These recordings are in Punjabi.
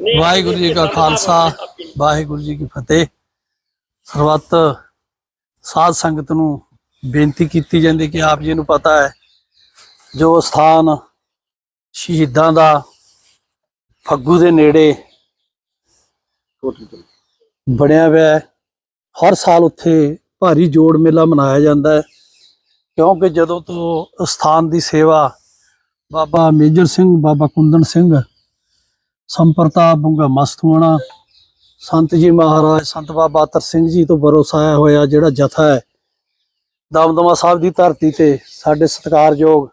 ਵਾਹਿਗੁਰੂ ਜੀ ਕਾ ਖਾਲਸਾ ਵਾਹਿਗੁਰੂ ਜੀ ਕੀ ਫਤਿਹ। ਸਰਬੱਤ ਸਾਧ ਸੰਗਤ ਨੂੰ ਬੇਨਤੀ ਕੀਤੀ ਜਾਂਦੀ ਕਿ ਆਪ ਜੀ ਨੂੰ ਪਤਾ ਹੈ ਜੋ ਸਥਾਨ ਸ਼ਹੀਦਾਂ ਦਾ ਫੱਗੂ ਦੇ ਨੇੜੇ ਬਣਿਆ ਹੋਇਆ ਹੈ। ਹਰ ਸਾਲ ਉੱਥੇ ਭਾਰੀ ਜੋੜ ਮੇਲਾ ਮਨਾਇਆ ਜਾਂਦਾ ਹੈ ਕਿਉਂਕਿ ਜਦੋਂ ਤੋਂ ਸਥਾਨ ਦੀ ਸੇਵਾ ਬਾਬਾ ਮੇਜਰ ਸਿੰਘ ਬਾਬਾ ਕੁੰਦਨ ਸਿੰਘ ਸੰਪਰਤਾ ਬੁੰਗਾ ਮਸਤੂਆਣਾ ਸੰਤ ਜੀ ਮਹਾਰਾਜ, ਸੰਤ ਬਾਬਾ ਤਰ ਸਿੰਘ ਜੀ ਤੋਂ ਬਰੋਸਾਇਆ ਹੋਇਆ ਜਿਹੜਾ ਜਥਾ ਹੈ। ਦਮਦਮਾ ਸਾਹਿਬ ਦੀ ਧਰਤੀ ਤੇ ਸਾਡੇ ਸਤਿਕਾਰਯੋਗ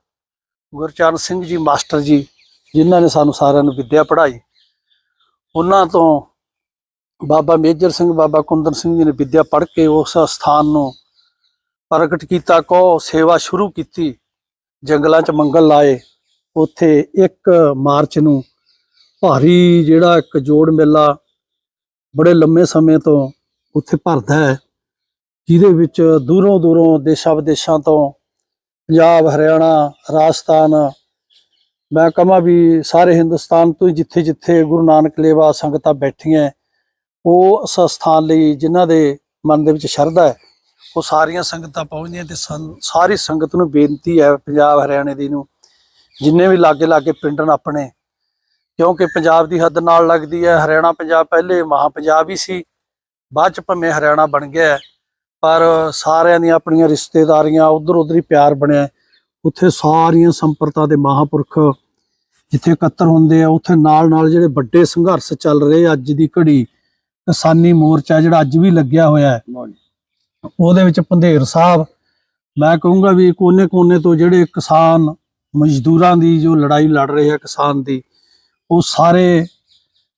ਗੁਰਚਰਨ ਸਿੰਘ ਜੀ ਮਾਸਟਰ ਜੀ, ਜਿਨ੍ਹਾਂ ਨੇ ਸਾਨੂੰ ਸਾਰਿਆਂ ਨੂੰ ਵਿੱਦਿਆ ਪੜ੍ਹਾਈ। ਉਹਨਾਂ ਤੋਂ ਬਾਬਾ ਮੇਜਰ ਸਿੰਘ, ਬਾਬਾ ਕੁੰਦਨ ਸਿੰਘ ਜੀ ਨੇ ਵਿੱਦਿਆ ਪੜ੍ਹ ਕੇ ਉਸ ਸਥਾਨ ਨੂੰ ਪ੍ਰਗਟ ਕੀਤਾ, ਕੋ ਸੇਵਾ ਸ਼ੁਰੂ ਕੀਤੀ, ਜੰਗਲਾਂ 'ਚ ਮੰਗਲ ਲਾਏ। ਉੱਥੇ 1 ਮਾਰਚ ਨੂੰ ਭਾਰੀ ਜਿਹੜਾ ਇੱਕ ਜੋੜ ਮੇਲਾ ਬੜੇ ਲੰਮੇ ਸਮੇਂ ਤੋਂ ਉੱਥੇ ਭਰਦਾ ਹੈ, ਜਿਹਦੇ ਵਿੱਚ ਦੂਰੋਂ ਦੂਰੋਂ ਦੇਸ਼ਾਂ ਵਿਦੇਸ਼ਾਂ ਤੋਂ ਪੰਜਾਬ, ਹਰਿਆਣਾ, ਰਾਜਸਥਾਨ, ਮੈਂ ਕਹਾਂ ਵੀ ਸਾਰੇ ਹਿੰਦੁਸਤਾਨ ਤੋਂ ਹੀ ਜਿੱਥੇ ਜਿੱਥੇ ਗੁਰੂ ਨਾਨਕ ਲੇਵਾ ਸੰਗਤਾਂ ਬੈਠੀਆਂ, ਉਹ ਉਸ ਸਥਾਨ ਲਈ ਜਿਨ੍ਹਾਂ ਦੇ ਮਨ ਦੇ ਵਿੱਚ ਸ਼ਰਧਾ ਹੈ, ਉਹ ਸਾਰੀਆਂ ਸੰਗਤਾਂ ਪਹੁੰਚਦੀਆਂ ਤੇ ਸੰ- ਸਾਰੀ ਸੰਗਤ ਨੂੰ ਬੇਨਤੀ ਹੈ, ਪੰਜਾਬ, ਹਰਿਆਣੇ ਦੀ ਨੂੰ, ਜਿੰਨੇ ਵੀ ਲਾਗੇ ਲਾਗੇ ਪਿੰਡ ਨੇ ਆਪਣੇ ਕਿਉਂਕਿ ਪੰਜਾਬ ਦੀ ਹੱਦ ਨਾਲ ਲੱਗਦੀ ਹੈ ਹਰਿਆਣਾ ਪੰਜਾਬ ਪਹਿਲੇ ਮਹਾ ਪੰਜਾਬ ਹੀ ਸੀ ਬਾਅਦ ਚ ਭਵੇਂ ਹਰਿਆਣਾ ਬਣ ਗਿਆ। ਪਰ ਸਾਰਿਆਂ ਦੀਆਂ ਆਪਣੀਆਂ ਰਿਸ਼ਤੇਦਾਰੀਆਂ ਉਧਰ ਉਧਰ ਹੀ ਪਿਆਰ ਬਣਿਆ। ਉੱਥੇ ਸਾਰੀਆਂ ਸੰਪਰਤਾ ਦੇ ਮਹਾਪੁਰਖ ਜਿੱਥੇ ਇਕੱਤਰ ਹੁੰਦੇ ਆ ਉੱਥੇ ਨਾਲ ਨਾਲ ਜਿਹੜੇ ਵੱਡੇ ਸੰਘਰਸ਼ ਚੱਲ ਰਹੇ ਅੱਜ ਦੀ ਘੜੀ ਕਿਸਾਨੀ ਮੋਰਚਾ ਜਿਹੜਾ ਅੱਜ ਵੀ ਲੱਗਿਆ ਹੋਇਆ ਹੈ ਉਹਦੇ ਵਿੱਚ ਪੰਧੇਰ ਸਾਹਿਬ ਮੈਂ ਕਹੂੰਗਾ ਵੀ ਕੋਨੇ-ਕੋਨੇ ਤੋਂ ਜਿਹੜੇ ਕਿਸਾਨ ਮਜ਼ਦੂਰਾਂ ਦੀ ਜੋ ਲੜਾਈ ਲੜ ਰਹੇ ਆ ਕਿਸਾਨ ਦੀ ਉਹ ਸਾਰੇ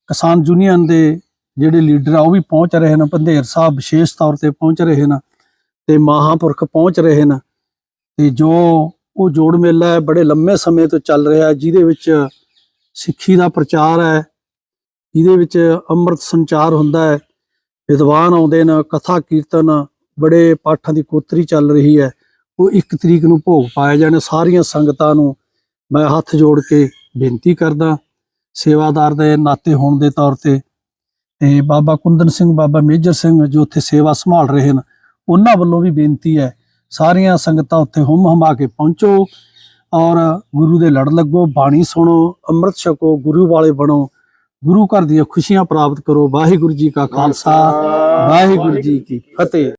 ਕਿਸਾਨ ਯੂਨੀਅਨ ਦੇ ਜਿਹੜੇ ਲੀਡਰ ਆ, ਉਹ ਵੀ ਪਹੁੰਚ ਰਹੇ ਨੇ, ਪੰਧੇਰ ਸਾਹਿਬ ਵਿਸ਼ੇਸ਼ ਤੌਰ ਤੇ ਪਹੁੰਚ ਰਹੇ ਨੇ ਤੇ ਮਹਾਪੁਰਖ ਪਹੁੰਚ ਰਹੇ ਨੇ ਤੇ ਜੋ ਉਹ ਜੋੜ ਮੇਲਾ ਹੈ, ਬੜੇ ਲੰਮੇ ਸਮੇਂ ਤੋਂ ਚੱਲ ਰਿਹਾ ਹੈ, ਜਿਹਦੇ ਵਿੱਚ ਸਿੱਖੀ ਦਾ ਪ੍ਰਚਾਰ ਹੈ, ਜਿਹਦੇ ਵਿੱਚ ਅੰਮ੍ਰਿਤ ਸੰਚਾਰ ਹੁੰਦਾ ਹੈ, ਵਿਦਵਾਨ ਆਉਂਦੇ ਨੇ, ਕਥਾ ਕੀਰਤਨ, ਬੜੇ ਪਾਠਾਂ ਦੀ ਕੋਤਰੀ ਚੱਲ ਰਹੀ ਹੈ, ਉਹ ਇੱਕ ਤਰੀਕ ਨੂੰ ਭੋਗ ਪਾਏ ਜਾਣੇ ਸਾਰੀਆਂ ਸੰਗਤਾਂ ਨੂੰ ਮੈਂ ਹੱਥ ਜੋੜ ਕੇ ਬੇਨਤੀ ਕਰਦਾ। ਸੇਵਾਦਾਰ ਦੇ ਨਾਤੇ ਹੋਣ ਦੇ ਤੌਰ ਤੇ ਤੇ ਬਾਬਾ ਕੁੰਦਨ ਸਿੰਘ, ਬਾਬਾ ਮੇਜਰ ਸਿੰਘ ਜੋ ਉੱਥੇ ਸੇਵਾ ਸੰਭਾਲ ਰਹੇ ਹਨ, ਉਹਨਾਂ ਵੱਲੋਂ ਵੀ ਬੇਨਤੀ ਹੈ, ਸਾਰੀਆਂ ਸੰਗਤਾਂ ਉੱਥੇ ਹੁੰਮ ਹਮਾ ਕੇ ਪਹੁੰਚੋ ਔਰ ਗੁਰੂ ਦੇ ਲੜ ਲੱਗੋ, ਬਾਣੀ ਸੁਣੋ, ਅੰਮ੍ਰਿਤ ਛਕੋ, ਗੁਰੂ ਵਾਲੇ ਬਣੋ, ਗੁਰੂ ਘਰ ਦੀਆਂ ਖੁਸ਼ੀਆਂ ਪ੍ਰਾਪਤ ਕਰੋ, ਵਾਹਿਗੁਰੂ ਜੀ ਕਾ ਖਾਲਸਾ, ਵਾਹਿਗੁਰੂ ਜੀ ਕੀ ਫਤਿਹ।